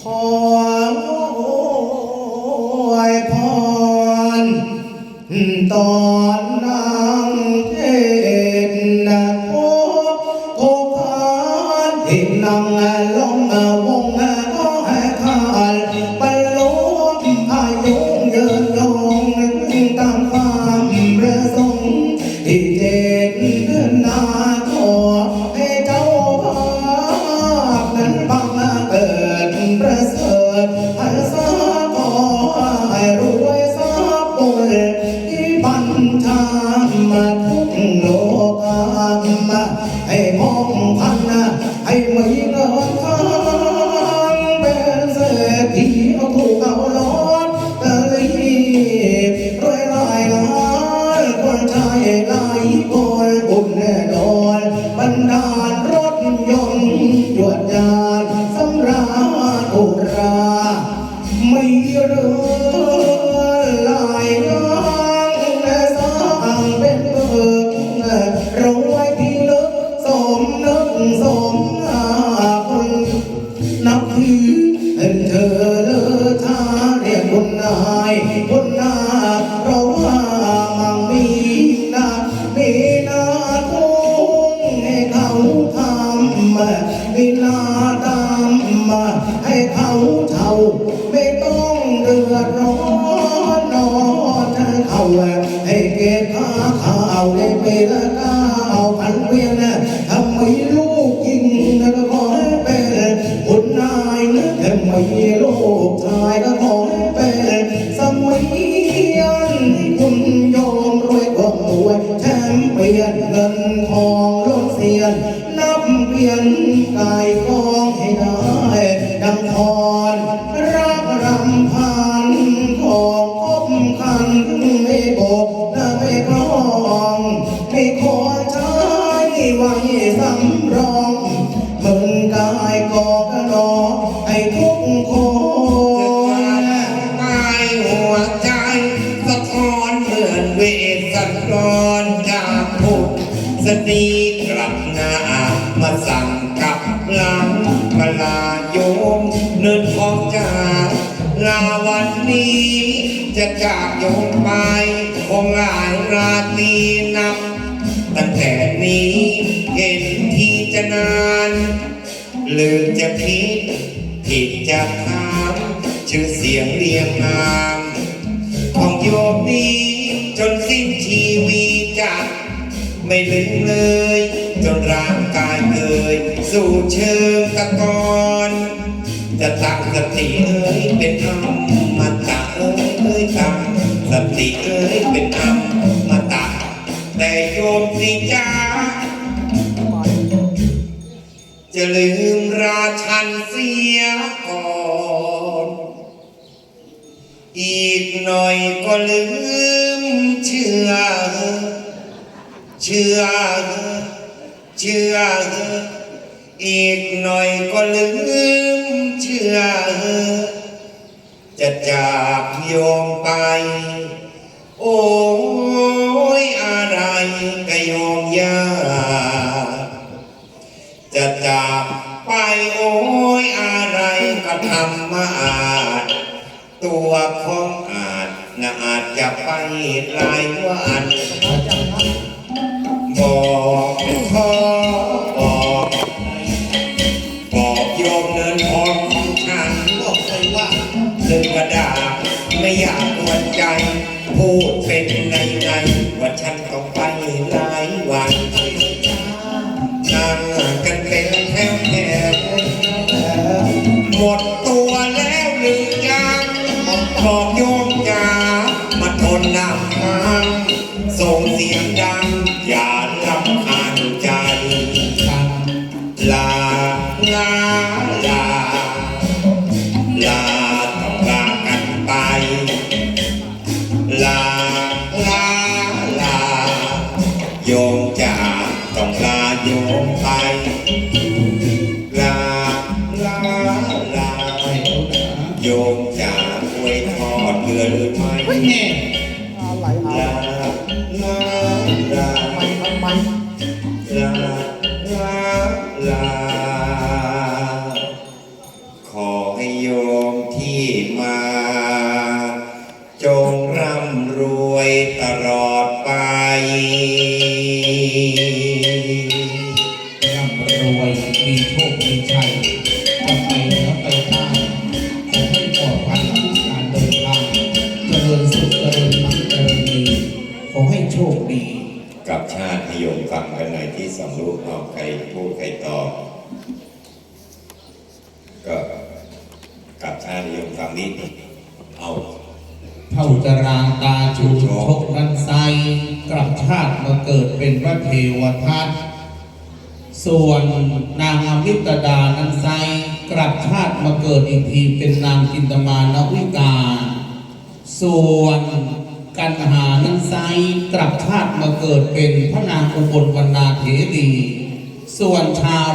ขอไว้พรตอนนางเทศน์โอ้โอ้ขานที่นั่งลง เงินทางเป็นเศรษฐีเอาถูกเอาล้อนตะลีรวยหลายล้านคนชายหลายคนบุญแน่นอนบรรดาล คุณนายคุณนาเพราะว่ามังมีนามีนาทุงให้เขาทำมีนาตามให้เขาเช่าไม่ต้องเดือดร้อนนอนเขาให้เก็บข้าข้าวได้ไปละก้าวพันเวียน ยนเงินทองล้นเสียนนับเปลี่ยนกายกองให้ได้ดังทอนรักรำพันของคบคันไม่บอกและไม่คล้องไม่ขอใช้ไว้สำรองมึงกายกอกระนอให้ทุ สนีกลับหน้า มาสั่งกับหลังกลาโยมเนินทองจากลาวันนี้ จะจากโยมไปคงหลายราตรีนับ ตั้งแต่นี้เห็นที่จะนานหรือจะคิดผิดจะถามชื่อเสียงเรียงนามของโยมนี้ ไม่ลืมเลยจนร่างกายเอ่ยสู่เชิงตะกอนจะตั้งสติเอ้ยเป็นธรรมมาตะเอ้ยเอ้ยตั้งสติเอ้ยเป็นธรรมมาตะแต่โยมสิจ้าจะลืมราชันเสียก่อนอีกหน่อยก็ลืมเชื่อ เชื่อเชื่ออีกหน่อยก็ลืมเชื่อจะจากโยมไป โอ้ยอะไรก็โยมยากจะจากไปโอ้ยอะไรก็ทำมาอาจ ตัวของอาจน่าอาจจะไปหลายวัน ฉันต้องไปหลายวันนั่งกันเป็นแถวแถวหมดตัวแล้วหรือยังบอกโยมจ๋ามาทนน้ำค้างส่งเสียงดัง อย่าลำคาญใจลาลาลา จ๋าต้องลาโยมไปลาลาลาโยมจ๋าอวยทอดเดือนไหมแง่ลาลาลาทำไมลาลาลาขอให้โยมที่มา ชัยจะไปเหนือไปใต้ขอให้ปลอดภัยทุกการเดินทางเจริญสุขเจริญมั่นเจริญดีขอให้โชคดีกับชาตินิยมฟังกันหน่อยที่สองรูปเอาใครพูดใครตอบก็กับชาตินิยมฟังนิดเอาเท่าจรางตาชูชกนันไซกลับชาติมาเกิดเป็นพระเทวทัต ส่วนนางอมิตดานันไซกลับชาติมาเกิดอีกทีเป็นนางกินตมานวิกา ส่วนกันหานันไซกลับชาติมาเกิดเป็นพระนางอุบลวรรณาเถรีส่วนชาว